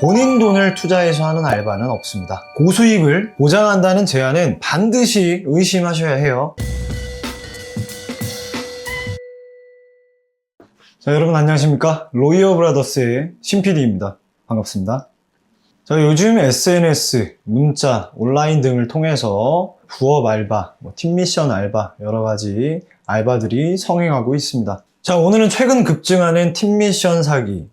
본인 돈을 투자해서 하는 알바는 없습니다. 고수익을 보장한다는 제안은 반드시 의심하셔야 해요. 자, 여러분 안녕하십니까? 로이어 브라더스의 신PD입니다. 반갑습니다. 자, 요즘 SNS, 문자, 온라인 등을 통해서 부업 알바, 뭐 팀미션 알바, 여러 가지 알바들이 성행하고 있습니다. 자, 오늘은 최근 급증하는 팀미션 사기에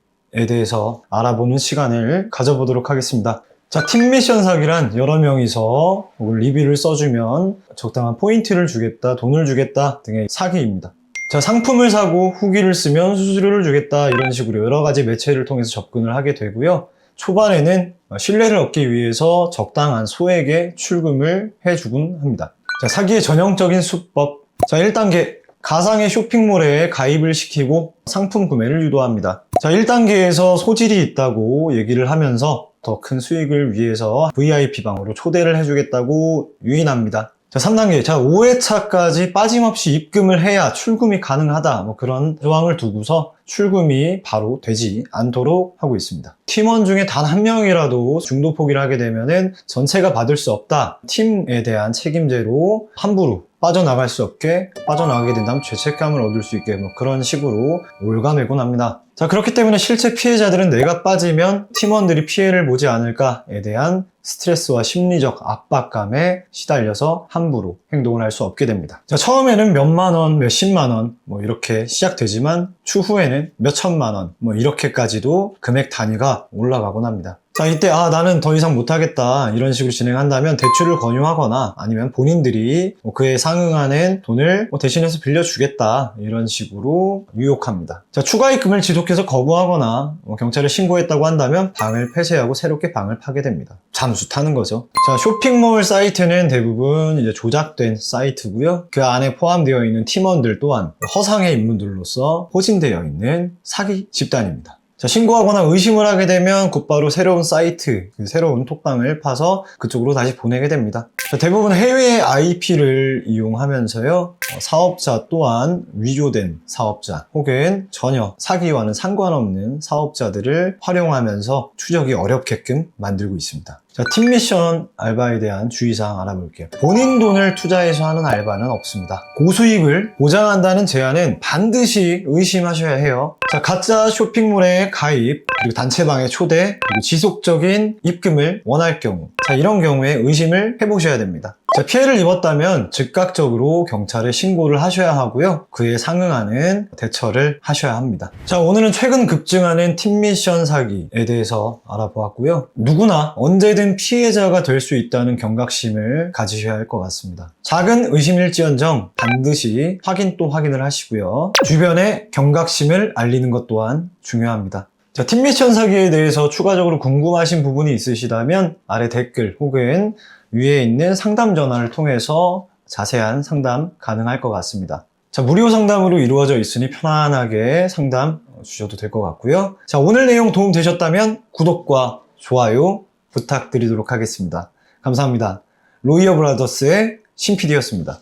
대해서 알아보는 시간을 가져보도록 하겠습니다. 자, 팀 미션 사기란 여러 명이서 혹은 리뷰를 써주면 적당한 포인트를 주겠다, 돈을 주겠다 등의 사기입니다. 자, 상품을 사고 후기를 쓰면 수수료를 주겠다 이런 식으로 여러 가지 매체를 통해서 접근을 하게 되고요. 초반에는 신뢰를 얻기 위해서 적당한 소액의 출금을 해주곤 합니다. 자, 사기의 전형적인 수법. 자, 1단계. 가상의 쇼핑몰에 가입을 시키고 상품 구매를 유도합니다. 자, 1단계에서 소질이 있다고 얘기를 하면서 더 큰 수익을 위해서 VIP방으로 초대를 해주겠다고 유인합니다. 자, 3단계. 자, 5회차까지 빠짐없이 입금을 해야 출금이 가능하다. 뭐 그런 조항을 두고서 출금이 바로 되지 않도록 하고 있습니다. 팀원 중에 단 한 명이라도 중도 포기를 하게 되면은 전체가 받을 수 없다. 팀에 대한 책임제로 함부로 빠져나갈 수 없게 빠져나가게 된다면 죄책감을 얻을 수 있게 뭐 그런 식으로 올가매곤 합니다. 자, 그렇기 때문에 실제 피해자들은 내가 빠지면 팀원들이 피해를 보지 않을까에 대한 스트레스와 심리적 압박감에 시달려서 함부로 행동을 할 수 없게 됩니다. 자, 처음에는 몇만 원, 몇십만 원, 뭐 이렇게 시작되지만 추후에는 몇천만 원, 뭐 이렇게까지도 금액 단위가 올라가곤 합니다. 자, 이때, 아, 나는 더 이상 못하겠다. 이런 식으로 진행한다면 대출을 권유하거나 아니면 본인들이 뭐 그에 상응하는 돈을 뭐 대신해서 빌려주겠다. 이런 식으로 유혹합니다. 자, 추가 입금을 지속해서 거부하거나 뭐 경찰에 신고했다고 한다면 방을 폐쇄하고 새롭게 방을 파게 됩니다. 잠수 타는 거죠. 자, 쇼핑몰 사이트는 대부분 이제 조작된 사이트고요. 그 안에 포함되어 있는 팀원들 또한 허상의 인물들로서 포진되어 있는 사기 집단입니다. 자, 신고하거나 의심을 하게 되면 곧바로 새로운 사이트, 그 새로운 톡방을 파서 그쪽으로 다시 보내게 됩니다. 자, 대부분 해외 IP를 이용하면서요, 어, 사업자 또한 위조된 사업자 혹은 전혀 사기와는 상관없는 사업자들을 활용하면서 추적이 어렵게끔 만들고 있습니다. 자, 팀 미션 알바에 대한 주의사항 알아볼게요. 본인 돈을 투자해서 하는 알바는 없습니다. 고수익을 보장한다는 제안은 반드시 의심하셔야 해요. 자, 가짜 쇼핑몰에 가입, 그리고 단체방에 초대, 그리고 지속적인 입금을 원할 경우. 자, 이런 경우에 의심을 해보셔야 됩니다. 자, 피해를 입었다면 즉각적으로 경찰에 신고를 하셔야 하고요. 그에 상응하는 대처를 하셔야 합니다. 자, 오늘은 최근 급증하는 팀미션 사기에 대해서 알아보았고요. 누구나 언제든 피해자가 될 수 있다는 경각심을 가지셔야 할 것 같습니다. 작은 의심일지언정 반드시 확인 또 확인을 하시고요. 주변에 경각심을 알리는 것 또한 중요합니다. 자, 팀 미션 사기에 대해서 추가적으로 궁금하신 부분이 있으시다면 아래 댓글 혹은 위에 있는 상담 전화를 통해서 자세한 상담 가능할 것 같습니다. 자, 무료 상담으로 이루어져 있으니 편안하게 상담 주셔도 될 것 같고요. 자, 오늘 내용 도움 되셨다면 구독과 좋아요 부탁드리도록 하겠습니다. 감사합니다. 로이어 브라더스의 신PD였습니다.